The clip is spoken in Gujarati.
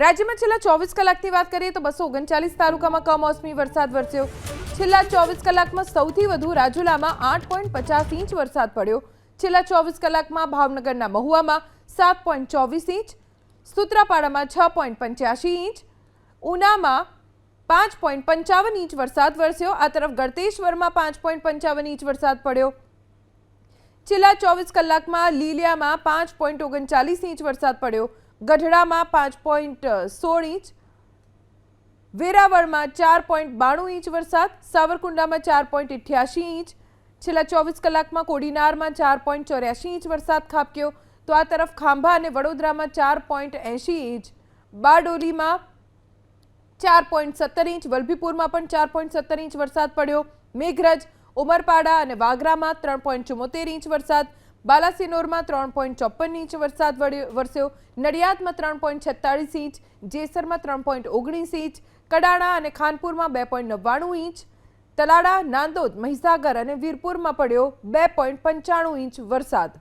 રાજ્યમાં છેલ્લા ચોવીસ કલાકની વાત કરીએ તો બસો ઓગણચાલીસ તાલુકામાં કમોસમી વરસાદ વરસ્યો. છેલ્લા ચોવીસ કલાકમાં સૌથી વધુ રાજુલામાં આઠ પોઈન્ટ પચાસ ઇંચ વરસાદ પડ્યો. છેલ્લા ચોવીસ કલાકમાં ભાવનગરના મહુવામાં સાત પોઈન્ટ ચોવીસ ઇંચ, સુત્રાપાડામાં છ પોઈન્ટ પંચ્યાસી ઇંચ, ઉનામાં પાંચ પોઈન્ટ પંચાવન ઇંચ વરસાદ વરસ્યો. આ તરફ ગળતેશ્વરમાં પાંચ પોઈન્ટ પંચાવન ઇંચ વરસાદ પડ્યો. છેલ્લા ચોવીસ કલાકમાં લીલિયામાં પાંચ પોઈન્ટ ઓગણચાલીસ ઇંચ વરસાદ પડ્યો. ગઢડામાં પાંચ પોઈન્ટ સોળ ઇંચ, વેરાવળમાં ચાર પોઈન્ટ બાણું ઇંચ વરસાદ સાવરકુંડલામાં ચાર પોઈન્ટ ઇઠ્યાસી ઇંચ, છેલ્લા ચોવીસ કલાકમાં કોડીનારમાં ચાર પોઈન્ટ ચોર્યાસી ઇંચ વરસાદ ખાબક્યો. તો આ તરફ ખાંભા અને વડોદરામાં ચાર પોઈન્ટ એંશી ઇંચ, બારડોલીમાં ચાર પોઈન્ટ સત્તર ઇંચ, વલભીપુરમાં પણ ચાર પોઈન્ટ સત્તર ઇંચ વરસાદ પડ્યો. મેઘરજ, ઉમરપાડા અને વાગરામાં ત્રણ પોઈન્ટ ચુમ્મોતેર ઇંચ વરસાદ બાલાસિનોરમાં ત્રણ પોઈન્ટ ચોપન ઇંચ વરસાદ વરસ્યો. નડિયાદમાં ત્રણ પોઈન્ટ છેતાળીસ ઇંચ, જેસરમાં ત્રણ પોઈન્ટ ઓગણીસ ઇંચ, કડાણા અને ખાનપુરમાં બે પોઈન્ટ નવ્વાણું ઇંચ, તલાડા, નાંદોદ, મહીસાગર અને વીરપુરમાં પડ્યો બે પોઈન્ટ પંચાણું ઇંચ વરસાદ.